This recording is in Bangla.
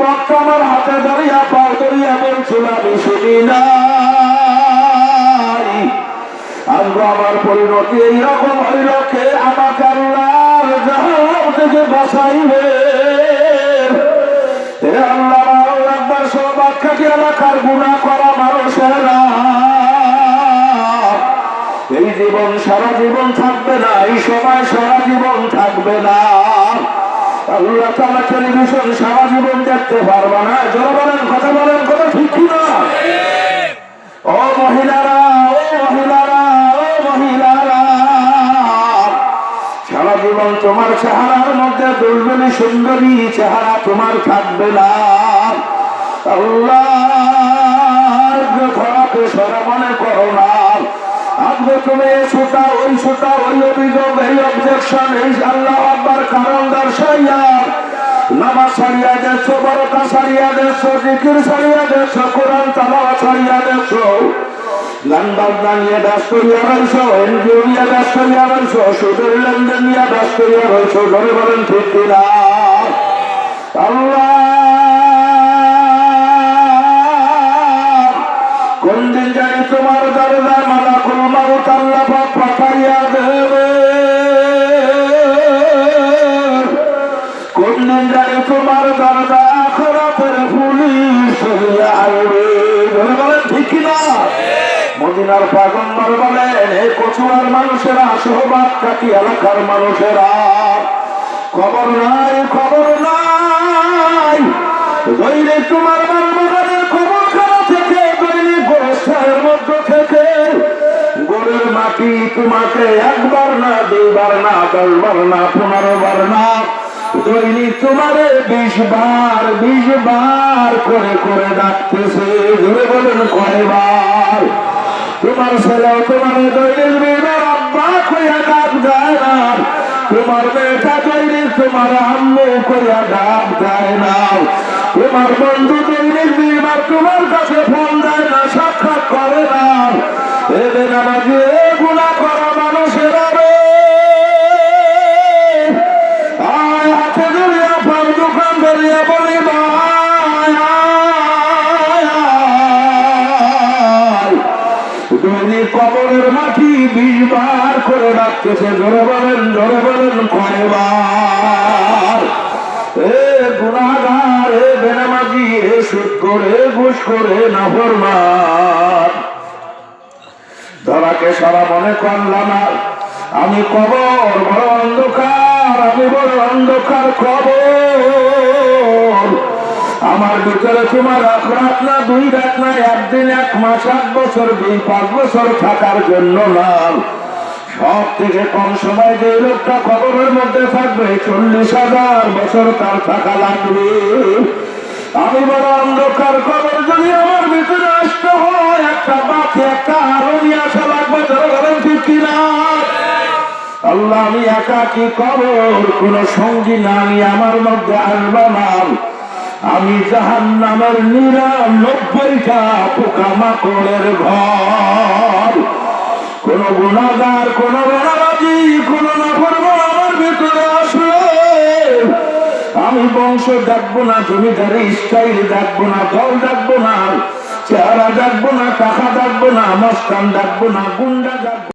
বক্তা আমার হাতে দাঁড়িয়ে পাও দাঁড়িয়ে বলছিল, আমি শুনি না আজকে আমার পরিণতি এইরকম হইল, কে আমাকে আল্লাহ জাহান্নাম থেকে বাঁচাইবে? আল্লাহ একবার সৌভাগ্যকে এলাকার গুণা করা মানুষেরা। এই জীবন সারা জীবন থাকবে না, এই সময় সারা জীবন থাকবে না। আল্লাহ তালা টেলিভিশন সারা জীবন দেখতে পারবে না। বলেন, কথা বলেন, কথা ঠিক না ও মহিলারা ও মহিলারা ও মহিলারা, সারা জীবন তোমার চেহারার মধ্যে দুর্বলী সুন্দরী চেহারা তোমার থাকবে না। আল্লাহ সরা মনে করো না। আজকে তুমি এই সুতা, ওই সুতা, ওই অভিযোগ, এই অবজেকশন এই আল্লাহ আব্বার কারণ দর্শাইয়া নামাজ ছাড়িয়া দেড়শো বড়টা ছাড়িয়া দেড়শো জিকির ছাড়িয়া দেড়শো কোরআন তালাওয়া ছাড়িয়া দেড়শো গান বাজনা নিয়ে দাস করিয়া রয়েছ এনজিও নিয়ে দাস করিয়া রয়েছ সুদের লেনদেন নিয়ে দাস করিয়া রয়েছ ধরে বলেন ঠিক কিনা? আল্লাহ কোন দিন জানি তোমার দরজা মালা কুলমারু তাল্লা জানি তোমার দরজা হে কচুয়ার মানুষেরা সোহবাদ এলাকার মানুষেরা। খবর নাই খবর নাই। দৈরে তোমার বাগানের খবর থেকে গোরস্থানের মধ্য থেকে। গোরের মাটি তোমাকে একবার না, দুইবার না, দশবার না পনেরো বার না। দৈনিক তোমারে করে করে ডাকতেছে। বলেন কয়বার? তোমার তোমার আব্বা ডাক যায় না। তোমার মেয়েটা দৈনিক তোমার আম্মু কইয়া ডাক যায় না। তোমার বন্ধু দৈনিক তোমার কাছে ফোন বলেন বলেন কয়বার এ গুণাগার, এ বেনামাজি, এ সুদ করে ঘুষ করে না ফরমান ধরাকে সারা মনে করলাম আমি কবর, বড় অন্ধকার, আমি বড় অন্ধকার কবর। আমার ভিতরে তোমার এক রাত না, দুই রাত না, একদিন, এক মাস, এক বছর, দুই, পাঁচ বছর থাকার জন্য না। সব থেকে কম সময় যে লোকটা কবরের মধ্যে থাকবে, চল্লিশ হাজার বছর তার থাকা লাগবে। আমি বড় অন্ধকার কবর যদি আমার ভিতরে আসতে হয়, একটা বাকি একটা আরও নিয়ে আসা লাগবে বলেন ঠিক কিনা? আল্লাহ, আমি একা কি কবর কোন সঙ্গী না আমি আমার মধ্যে আসবা না। আমি জাহান নামের নিরানব্বইটা পোকামাকড়ের ঘর। কোন গুণাগার, কোন বেড়াবাজি, কোন নাফরমান আমার ভিতরে আসবে। আমি বংশ ডাকবো না, জমিদারি স্টাইল ডাকবো না, দল ডাকবো না, চেহারা ডাকবো না, টাকা ডাকবো না, মস্তান ডাকবো না, গুন্ডা দেখব